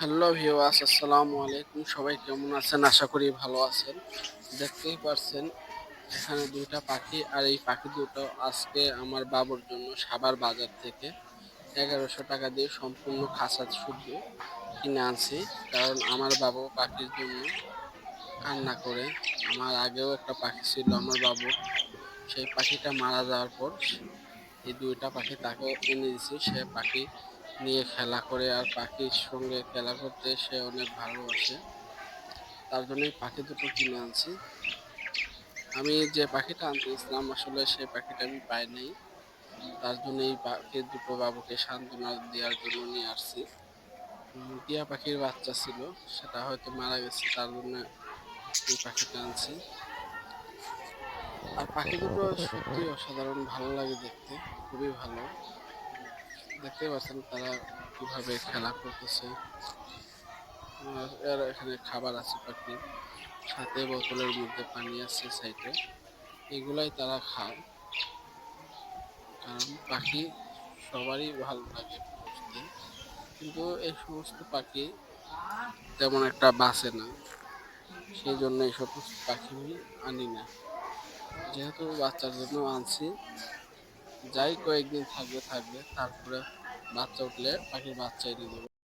Hello ভিওয়াস আসসালামু আলাইকুম সবাই কেমন আছেন? আশা করি ভালো আছেন। দেখতেই পারছেন, এখানে দুইটা পাখি আর এই পাখি দুটো আজকে আমার বাবুর জন্য সাবার বাজার থেকে এগারোশো টাকা দিয়ে সম্পূর্ণ খাঁচা শুদ্ধ কিনে আনছি। কারণ আমার বাবু পাখির জন্য কান্না করে। আমার আগেও একটা পাখি ছিল আমার বাবু সেই পাখিটা মারা যাওয়ার পর এই দুইটা পাখি তাকে এনে দিয়েছি। সে পাখি নিয়ে খেলা করে আর পাখির সঙ্গে খেলা করতে সে অনেক ভালোবাসে। তার জন্যই পাখি দুটো কিনে আনছি। আমি যে পাখিটা আনতে ইসলাম আসলে সেই পাখিটা আমি পাইনি তার জন্য এই পাখি দুটো বাবুকে সান্ত্বনা দেওয়ার জন্য নিয়ে আসছি। টিয়া পাখির বাচ্চা ছিল, সেটা হয়তো মারা গেছে, তার জন্য এই পাখিটা আনছি। আর পাখি দুটো সত্যি অসাধারণ, ভালো লাগে দেখতে, খুবই ভালো। দেখতে পাচ্ছেন তারা কীভাবে খেলা করতেছে। আর এখানে খাবার আছে পাখি। সাথে বোতলের মধ্যে পানি আছে সাইডে। এগুলাই তারা খায়। কারণ পাখি সবারই ভালো লাগে পুষতে। কিন্তু এই সমস্ত পাখি তেমন একটা বাঁচে না। সেই জন্য এই সমস্ত পাখি আমি আনি না। যেহেতু বাচ্চার জন্য আনছি যাই কয়েকদিন থাকবে থাকবে তারপরে বাচ্চা উঠলে পাখির বাচ্চা এনে দেবো